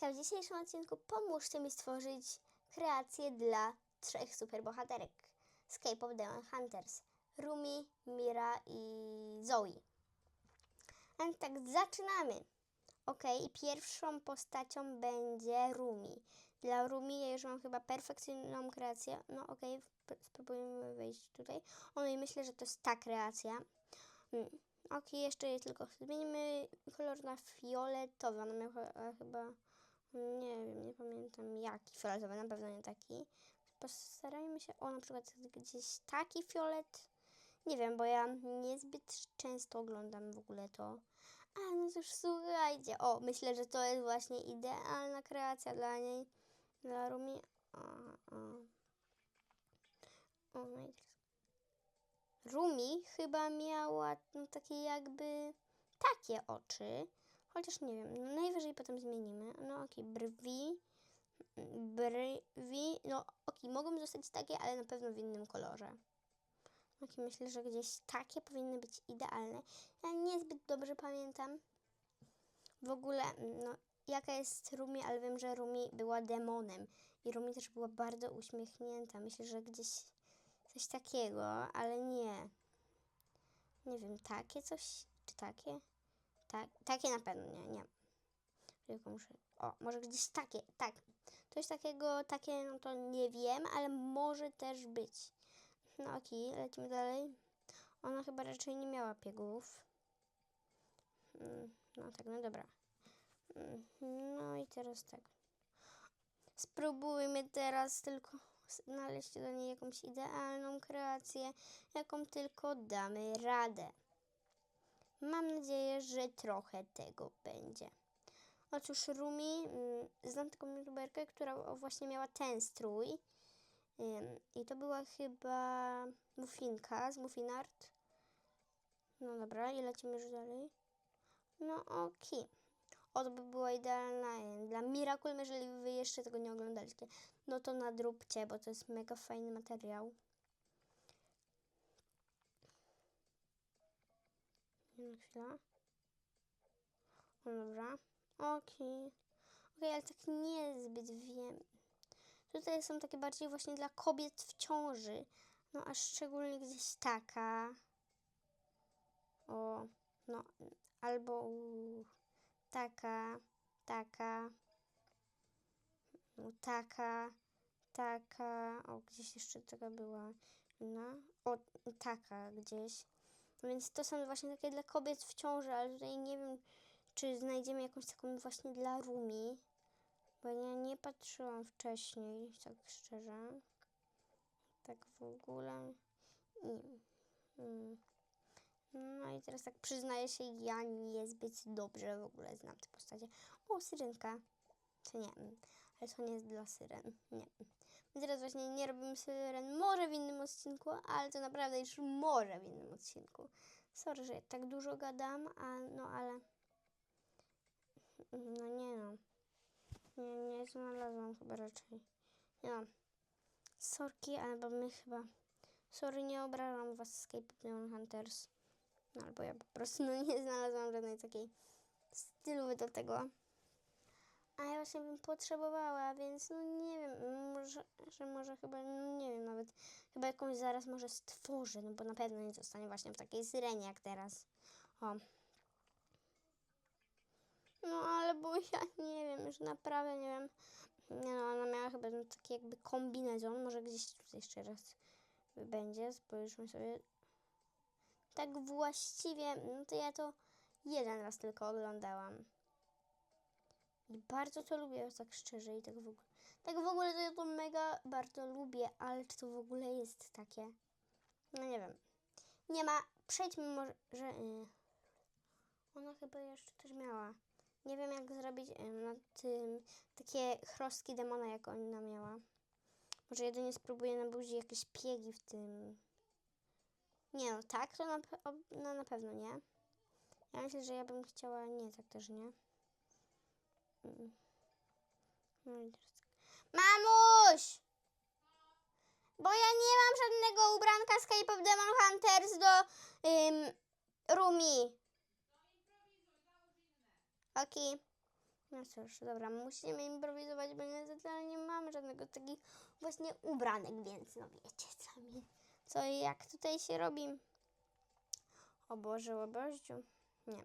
W dzisiejszym odcinku pomóżcie mi stworzyć kreację dla trzech superbohaterek z K-pop Demon Hunters. Rumi, Mira i Zoe. A więc tak, zaczynamy. Ok, i pierwszą postacią będzie Rumi. Dla Rumi ja już mam chyba perfekcyjną kreację. No ok, spróbujemy wejść tutaj. O, no i myślę, że to jest ta kreacja. Mm. Ok, jeszcze je tylko zmienimy kolor na fioletowy. Ona miała chyba, nie wiem, nie pamiętam jaki fioletowy, na pewno nie taki. Postarajmy się, o na przykład gdzieś taki fiolet. Nie wiem, bo ja niezbyt często oglądam w ogóle to. A no cóż, słuchajcie, o, myślę, że to jest właśnie idealna kreacja dla niej, dla Rumi. O, o. o no Rumi chyba miała no, takie jakby takie oczy. Chociaż nie wiem, no, najwyżej potem zmienimy. No okej, brwi. Brwi. No okej, mogą zostać takie, ale na pewno w innym kolorze. Okej, myślę, że gdzieś takie powinny być idealne. Ja niezbyt dobrze pamiętam w ogóle, no jaka jest Rumi, ale wiem, że Rumi była demonem. I Rumi też była bardzo uśmiechnięta. Myślę, że gdzieś coś takiego, ale nie. Nie wiem, takie coś? Czy takie? Tak, takie na pewno nie, nie. Tylko muszę. O, może gdzieś takie, tak. Coś takiego, takie, no to nie wiem, ale może też być. No okej, lecimy dalej. Ona chyba raczej nie miała piegów. Mm, No tak, no dobra. Mm, No i teraz tak. Spróbujmy teraz tylko znaleźć dla niej jakąś idealną kreację, jaką tylko damy radę. Mam nadzieję, że trochę tego będzie. Otóż Rumi, mm, znam taką youtuberkę, która właśnie miała ten strój. I to była chyba Muffinka z Muffinart. No dobra, i lecimy już dalej. No okej. O, to by była idealna em, dla Miracle, jeżeli wy jeszcze tego nie oglądaliście. No to nadróbcie, bo to jest mega fajny materiał. Chwila. O, dobra. Okej. Okej, ale tak niezbyt wiem. Tutaj są takie bardziej właśnie dla kobiet w ciąży. No a szczególnie gdzieś taka. O, no, albo taka, taka, no, taka, taka. O, gdzieś jeszcze taka była inna. O, taka gdzieś. Więc to są właśnie takie dla kobiet w ciąży, ale tutaj nie wiem, czy znajdziemy jakąś taką właśnie dla Rumi. Bo ja nie patrzyłam wcześniej, tak szczerze. Tak w ogóle. I, mm. No i teraz tak przyznaję się, ja niezbyt dobrze w ogóle znam te postacie. O, syrenka. To nie, mm, ale to nie jest dla syren. Nie. My teraz właśnie nie robimy syren, może w innym odcinku, ale to naprawdę już może w innym odcinku. Sorry, że tak dużo gadam, a, no ale... No nie no. Nie, nie znalazłam chyba raczej. Nie no. Sorki, albo my chyba... Sorry, nie obrażam was z Cape Demon Hunters. No albo ja po prostu no, nie znalazłam żadnej takiej stylu do tego. A ja właśnie bym potrzebowała, więc no nie wiem, może, że może chyba, no nie wiem nawet, chyba jakąś zaraz może stworzę, no bo na pewno nie zostanie właśnie w takiej syrenie jak teraz. O. No ale bo ja nie wiem, już naprawdę nie wiem. Nie no, ona miała chyba no, taki jakby kombinezon, może gdzieś tutaj jeszcze raz będzie, spojrzymy sobie. Tak właściwie, no to ja to jeden raz tylko oglądałam. I bardzo to lubię, tak szczerze i tak w ogóle. Tak w ogóle to ja to mega bardzo lubię, ale czy to w ogóle jest takie? No nie wiem. Nie ma. Przejdźmy może. Że, y, ona chyba jeszcze też miała. Nie wiem jak zrobić y, na tym takie chrostki demona, jak ona miała. Może jedynie spróbuję na jakieś piegi w tym. Nie no, tak to na, no, na pewno nie. Ja myślę, że ja bym chciała. Nie, tak też nie. Mm. No i teraz tak. Mamuś! Bo ja nie mam żadnego ubranka z K-pop Demon Hunters do ym, Rumi. Okej. No cóż, dobra, musimy improwizować, bo niestety nie mamy żadnego takich właśnie ubranek, więc no wiecie sami, co i jak tutaj się robi. O Boże, o Bożdziu. Nie.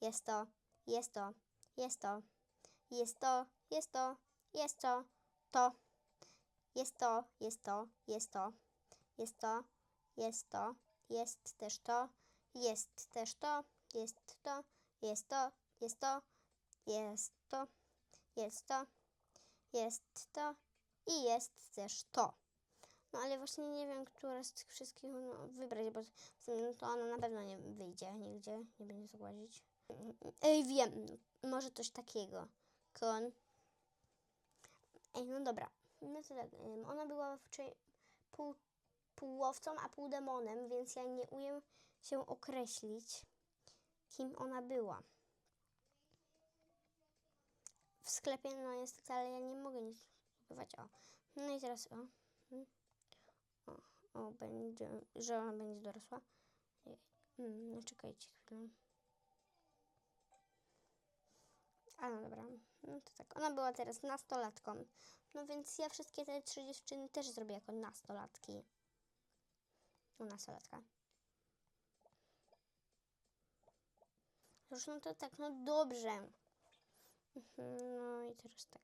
jest to, jest to, jest to, jest to, jest to, to, jest to, jest to, jest to, jest to, jest to, jest też to, jest też to, jest to, jest to, jest to, jest to, jest to, jest to i jest też to. No ale właśnie nie wiem, które z tych wszystkich no, wybrać, bo to ona na pewno nie wyjdzie nigdzie, nie będzie zgładzić. Ej, wiem, może coś takiego. Kon. Ej, no dobra. No to tak, ona była wczoraj pół, pół a pół demonem, więc ja nie umiem się określić, kim ona była. W sklepie, no niestety, ale ja nie mogę nic kupować. O. No i teraz, o. Mm. O, o będzie, że ona będzie dorosła. Ej, Mm, no czekajcie chwilę. A no dobra, no to tak. Ona była teraz nastolatką. No więc ja wszystkie te trzy dziewczyny też zrobię jako nastolatki. No nastolatka. Już no to tak, no dobrze. Mhm, No i teraz tak.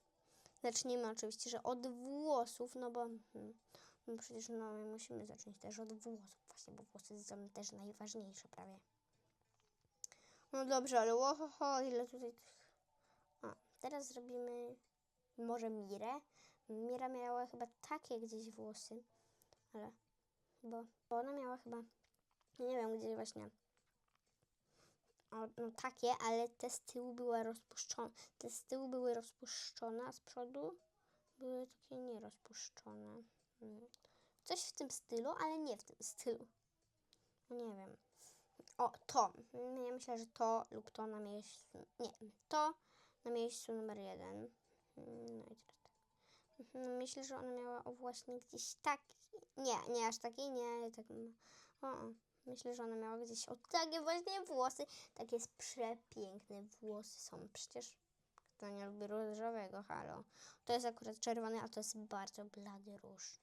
Zaczniemy oczywiście, że od włosów, no bo, mhm, no przecież no my musimy zacząć też od włosów właśnie, bo włosy są też najważniejsze prawie. No dobrze, ale ohoho, ile tutaj tych... Teraz zrobimy może Mirę. Mira miała chyba takie gdzieś włosy, ale... Bo, bo ona miała chyba... Nie wiem, gdzie właśnie... O, no takie, ale te z tyłu były rozpuszczone. Te z tyłu były rozpuszczone, a z przodu były takie nierozpuszczone. Mm. Coś w tym stylu, ale nie w tym stylu. No Nie wiem. O, to. Ja myślę, że to lub to na miejscu. Nie, to na miejscu numer jeden. Mm, No i teraz tak. Mhm, Myślę, że ona miała właśnie gdzieś taki. Nie, nie aż taki, nie. Tak. O, o. Myślę, że ona miała gdzieś o takie właśnie włosy. Takie jest przepiękne włosy są. Przecież kto nie lubi różowego, halo. To jest akurat czerwony, a to jest bardzo blady róż.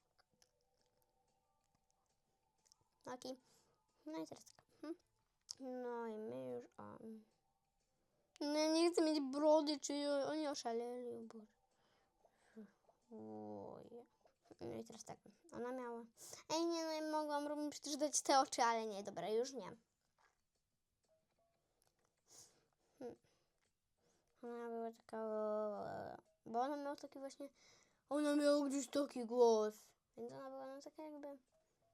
Taki. No i teraz tak. mhm. No i my już. O. No ja nie chcę mieć brody, czy oni oszaleli. Oj. No i teraz tak. Ona miała. Ej, nie, no ja mogłam robić przecież dać te oczy, ale nie, dobra, już nie. Hmm. Ona była taka. Bo ona miała taki właśnie. Ona miała gdzieś taki głos. Więc ona była no taka jakby.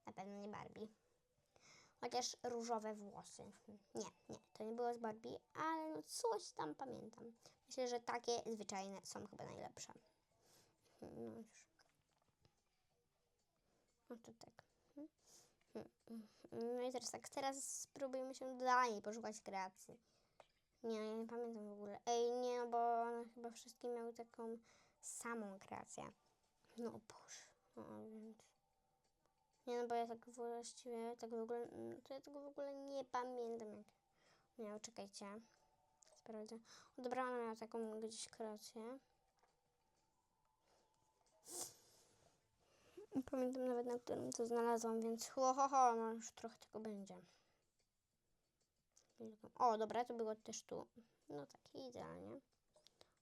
Na pewno nie Barbie. Chociaż różowe włosy. Nie, nie, to nie było z Barbie, ale no coś tam pamiętam. Myślę, że takie zwyczajne są chyba najlepsze. No już. No to tak. No i teraz tak, teraz spróbujmy się dalej poszukać kreacji. Nie, ja nie pamiętam w ogóle. Ej, nie, no bo one chyba wszystkie miały taką samą kreację. No Boże. No, więc... No bo ja tak właściwie, tak w ogóle, mm, to ja tego w ogóle nie pamiętam jak miał, czekajcie. Sprawdzę. Dobra, ona taką gdzieś kreację. Nie Pamiętam nawet na którym to znalazłam, więc ho, ho, ho, no już trochę tego będzie. O, dobra, to było też tu. No tak, idealnie.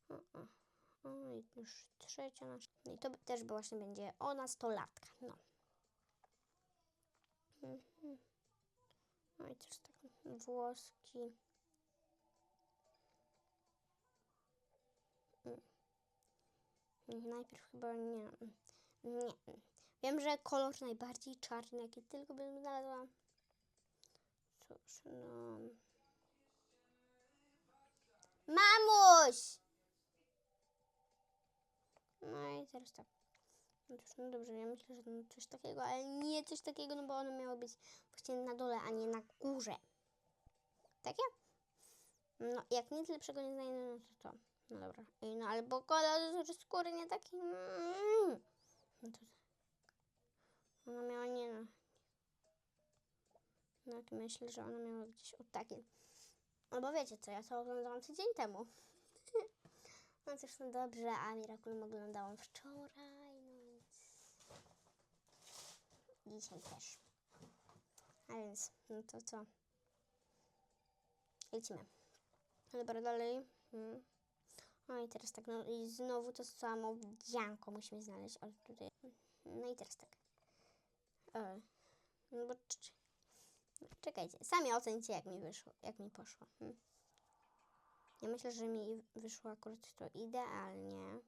O, o. o i już trzecia nasza. No i to też właśnie będzie o nastolatka, no. No i też tak włoski. Mm. Najpierw chyba nie. Nie. Wiem, że kolor najbardziej czarny, jaki tylko bym znalazła. Cóż, no... Mamuś! No i teraz tak. No, cóż, no dobrze, ja myślę, że no coś takiego, ale nie coś takiego, no bo ono miało być właśnie na dole, a nie na górze. Takie? No, jak nic lepszego nie znajdę, no to to. No dobra. Ej, no albo kolor skóry nie taki. Mm. No to. Ona miała nie no. No to myślę, że ona miała gdzieś o takie. Albo wiecie co, ja to oglądałam tydzień temu. No cóż, no dobrze, a Miraculum oglądałam wczoraj, no dzisiaj też. A więc, no to co? Lecimy. No dobra, dalej. Hmm. No i teraz tak, no i znowu to samo dzianko musimy znaleźć. O, tutaj. No i teraz tak. E, no bo cz- czekajcie, sami ocencie jak mi wyszło, jak mi poszło. Hmm. Ja myślę, że mi wyszło akurat to idealnie.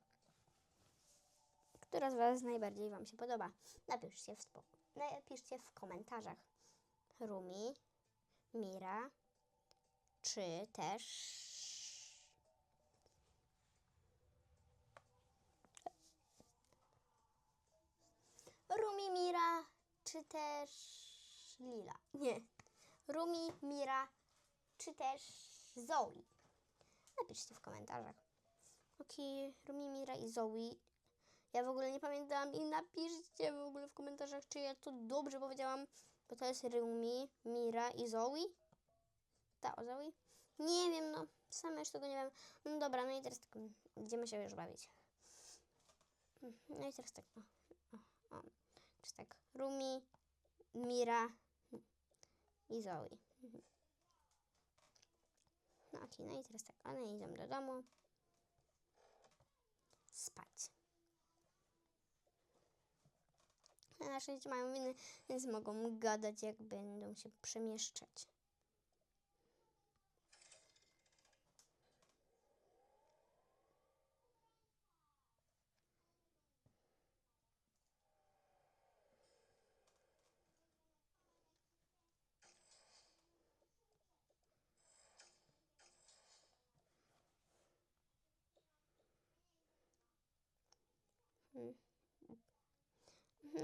Która z Was najbardziej Wam się podoba? Napiszcie w, spo- napiszcie w komentarzach. Rumi, Mira, czy też Rumi, Mira, czy też Lila? Nie. Rumi, Mira, czy też Zoe? Napiszcie w komentarzach. Okej, Rumi, Mira i Zoe. Ja w ogóle nie pamiętam i napiszcie w ogóle w komentarzach, czy ja to dobrze powiedziałam, bo to jest Rumi, Mira i Zoe. Ta o Zoe? Nie wiem, no. Sama już tego nie wiem. No dobra, no i teraz tak, idziemy się już bawić. No i teraz tak, o, o, o. Tak, Rumi, Mira i Zoe. No okej, no i teraz tak, one idą do domu spać. Na szczęście mają winy, więc mogą gadać, jak będą się przemieszczać. Mm.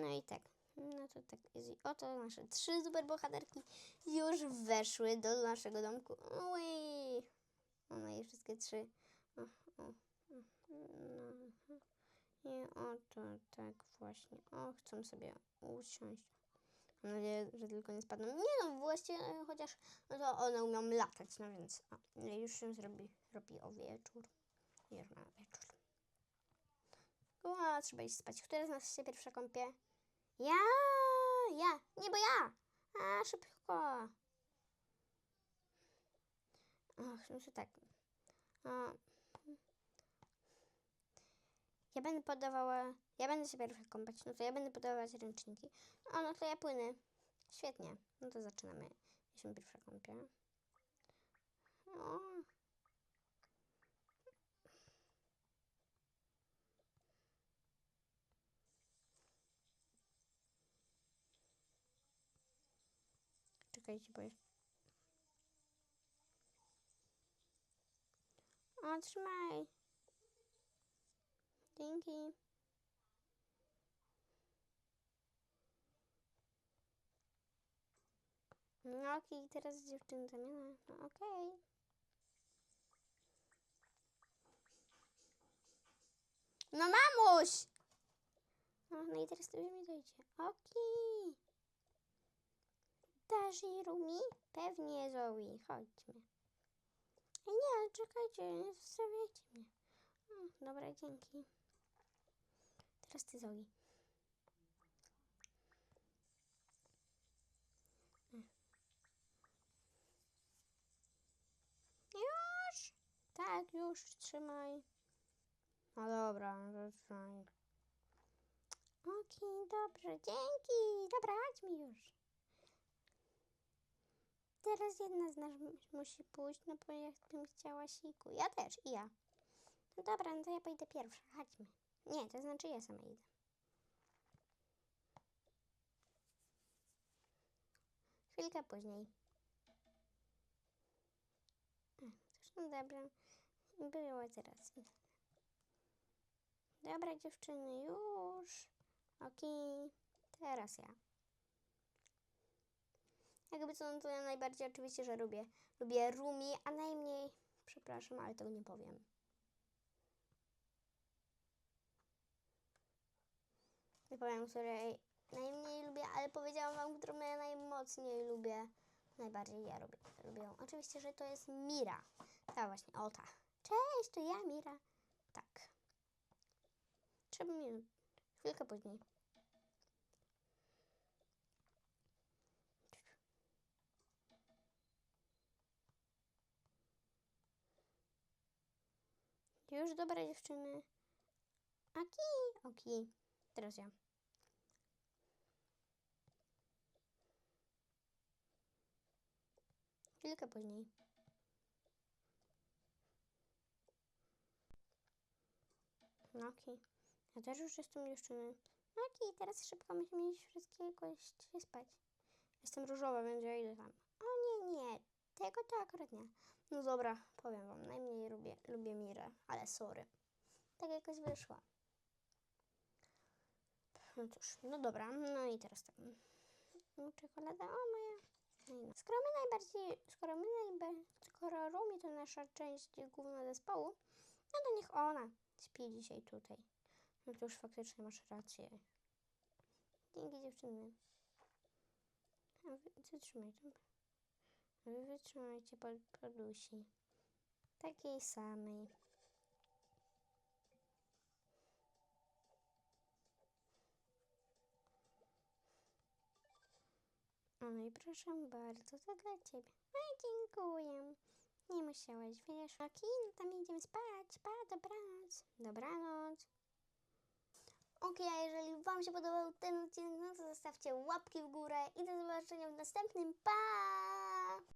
No i tak. No to tak. jest. Oto nasze trzy superbohaterki już weszły do naszego domku. Ui. One je wszystkie trzy. O, o, no. I oto tak właśnie. O, chcą sobie usiąść. Mam nadzieję, że tylko nie spadną. Nie no, właściwie chociaż no to one umią latać, no więc o, no już się zrobi, robi o wieczór. Już na wieczór. O, trzeba iść spać. Która z nas się pierwsza kąpie? Ja! Ja! Nie, bo ja! A, szybko! No to tak. O. Ja będę podawała... Ja będę się pierwsza kąpać, no to ja będę podawać ręczniki. O, no to ja płynę. Świetnie. No to zaczynamy. Ja pierwsza kąpię. O. Czekajcie, bo jest... O, trzymaj. Dzięki. No okej, teraz dziewczyny zamiana. No okej. No mamuś! O, no i teraz to już mi dojdzie. Okej. Dasz jej Rumi? Pewnie, Zoe. Chodźmy. Nie, czekajcie, nie zostawiajcie mnie. Dobra, dzięki. Teraz ty, Zoe. E. Już? Tak, już, trzymaj. No dobra, no to trzymaj. Okej, dobrze, dzięki. Dobra, chodźmy już. Teraz jedna z nas mu- musi pójść, no bo ja bym chciała siku. Ja też, i ja. No dobra, no to ja pójdę pierwsza, chodźmy. Nie, to znaczy ja sama idę. Chwilkę później. Zresztą dobra. Było teraz. Dobra, dziewczyny, już. Okej, teraz ja. Jakby co, no to ja najbardziej oczywiście, że lubię. Lubię Rumi, a najmniej, przepraszam, ale tego nie powiem. Nie powiem, której najmniej lubię, ale powiedziałam wam, którą ja najmocniej lubię. Najbardziej ja lubię, lubię. Oczywiście, że to jest Mira. Ta właśnie, o ta. Cześć, to ja, Mira. Tak. Trzeba minut. Chwilkę później. Już dobra dziewczyny. Aki, oki. Teraz ja. Chwilkę później. No okej. Ja też już jestem dziewczyny. No okej, teraz szybko musimy iść wszystkie jakoś spać. Jestem różowa, więc ja idę tam. O nie, nie. Tego to akurat nie. No dobra, powiem wam. Najmniej lubię, lubię Mirę, ale sorry. Tak jakoś wyszło. No cóż, no dobra. No i teraz tak. No, czekolada, o moja. No no. Skoro my najbardziej, skoro my najbardziej, skoro Rumi to nasza część główna zespołu, no to niech ona śpi dzisiaj tutaj. No to już faktycznie masz rację. Dzięki dziewczyny. A wy wytrzymaj tam. Wy wytrzymajcie pod podusi. Takiej samej. No i proszę bardzo, to dla ciebie. No dziękuję. Nie musiałeś, wiesz. Okej, no tam idziemy spać. Pa, dobranoc. Dobranoc. Okej, a jeżeli Wam się podobał ten odcinek, no to zostawcie łapki w górę i do zobaczenia w następnym. Pa!